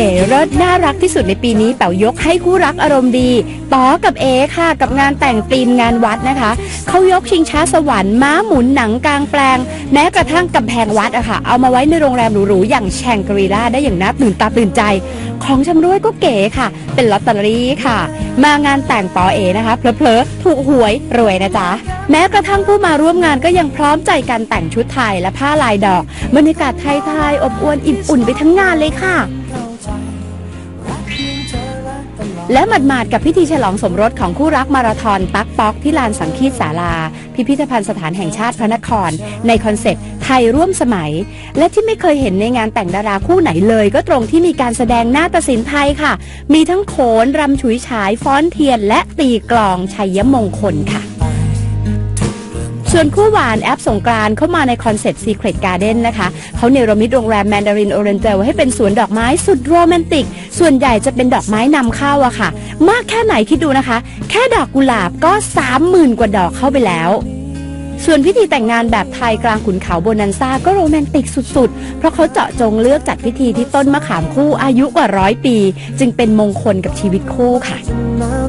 ก๋เลิศน่ารักที่สุดในปีนี้เป๋ายกให้คู่รักอารมณ์ดีป๋อกับเอค่ะ กับงานแต่งธีมงานวัดนะคะ เขายกชิงช้าสวรรค์ม้าหมุนหนังกลางแปลง แม้กระทั่งกำแพงวัดอะค่ะ เอามาไว้ในโรงแรมหรูๆอย่างแชงกรีลาได้อย่างน่าตื่นตาตื่นใจ ของชำร่วยก็เก๋ค่ะ เป็นลอตเตอรี่ค่ะ มางานแต่งปอเอนะคะเพลอๆถูกหวยรวยนะจ๊ะแม้กระทั่งผู้มาร่วมงานก็ยังพร้อมใจกันแต่งชุดไทยและผ้าลายดอกบรรยากาศไทยๆอบอวลอิ่มอุ่นไปทั้งงานเลยค่ะ และหมาดๆกับพิธีฉลองสมรสของคู่รักมาราธอนตักป๊อกที่ลานสังคีตศาลา พิพิธภัณฑ์สถานแห่งชาติพระนคร ในคอนเซ็ปต์ไทยร่วมสมัย และที่ไม่เคยเห็นในงานแต่งดาราคู่ไหนเลย ก็ตรงที่มีการแสดงหน้าตศิลป์ไทยค่ะ มีทั้งโขนรำฉุยฉายฟ้อนเทียน และตีกลองชัยมงคลค่ะ ส่วนคู่หวานแอปสงกรานเข้ามาในคอนเซ็ปต์ Secret Garden นะคะเขาเนรมิตโรงแรม Mandarin Oriental ให้เป็นสวนดอกไม้สุดโรแมนติก ส่วนใหญ่จะเป็นดอกไม้นำเข้าอะค่ะ มากแค่ไหนคิดดูนะคะ แค่ดอกกุหลาบก็ 30,000 กว่าดอกเข้าไปแล้ว ส่วนพิธีแต่งงานแบบไทยกลางขุนเขาโบนันซ่าก็โรแมนติกสุดๆ เพราะเขาเจาะจงเลือกจัดพิธีที่ต้นมะขามคู่อายุกว่าร้อยปี จึงเป็นมงคลกับชีวิตคู่ค่ะ มา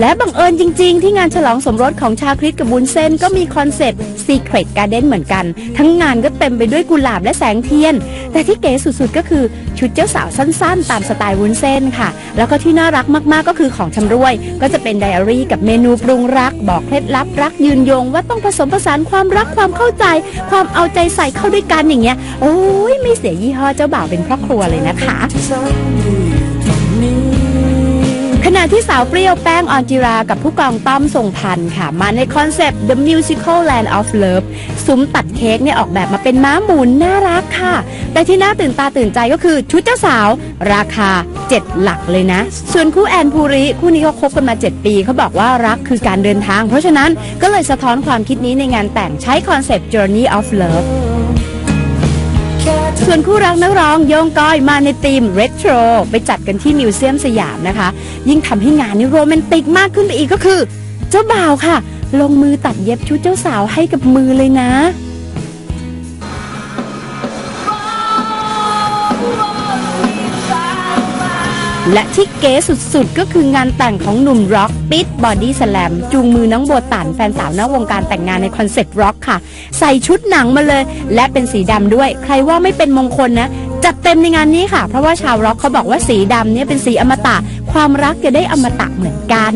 และบังเอิญจริง ๆ ที่งานฉลองสมรสของชาคริสกับบุญเส้นก็มีคอนเซปต์ Secret Garden เหมือนกัน ทั้งงานก็เต็มไปด้วยกุหลาบและแสงเทียน แต่ที่เก๋สุดๆ ก็คือชุดเจ้าสาวสั้นๆ ตามสไตล์วุ้นเส้นค่ะ แล้วก็ที่น่ารักมากๆก็คือของชำร่วย ก็จะเป็นไดอารี่กับเมนูปรุงรัก บอกเคล็ดลับรักยืนยง ว่าต้องผสมผสานความรักความเข้าใจ ความเอาใจใส่เข้าด้วยกันอย่างเงี้ยโอ้ยไม่เสียยี่ห้อเจ้าบ่าวเป็นครอบครัวเลยนะคะ ขณะที่สาวเปรี้ยวแป้งออนจิรากับผู้กองต้อมทรงพันธ์ค่ะ มาในคอนเซปต์ The Musical Land of Love ซุ้มตัดเค้กเนี่ยออกแบบมาเป็นม้าหมุนน่ารักค่ะ แต่ที่น่าตื่นตาตื่นใจก็คือชุดเจ้าสาว ราคา 7 หลักเลยนะ ส่วนคู่แอนภูริ คู่นี้เขาคบกันมา 7 ปี เขาบอกว่ารักคือการเดินทาง เพราะฉะนั้นก็เลยสะท้อนความคิดนี้ในงานแต่งใช้คอนเซปต์ Journey of Love ส่วนคู่รักนักร้องโยงก้อยมาในธีมเรโทรไปจัดกันที่มิวเซียมสยามนะคะ ยิ่งทำให้งานนี้โรแมนติกมากขึ้นไปอีกก็คือ เจ้าบ่าวค่ะ ลงมือตัดเย็บชุดเจ้าสาวให้กับมือเลยนะ และที่เก๋สุดๆ ก็คืองานแต่งของหนุ่มร็อกปิดบอดี้สแลมจูงมือน้องโบตันแฟนสาวนอกวงการแต่งงานในคอนเซ็ปต์ร็อกค่ะ ใส่ชุดหนังมาเลย และเป็นสีดำด้วย ใครว่าไม่เป็นมงคลนะ จัดเต็มในงานนี้ค่ะ เพราะว่าชาวร็อกเขาบอกว่าสีดำเนี่ยเป็นสีอมตะ ความรักจะได้อมตะเหมือนกัน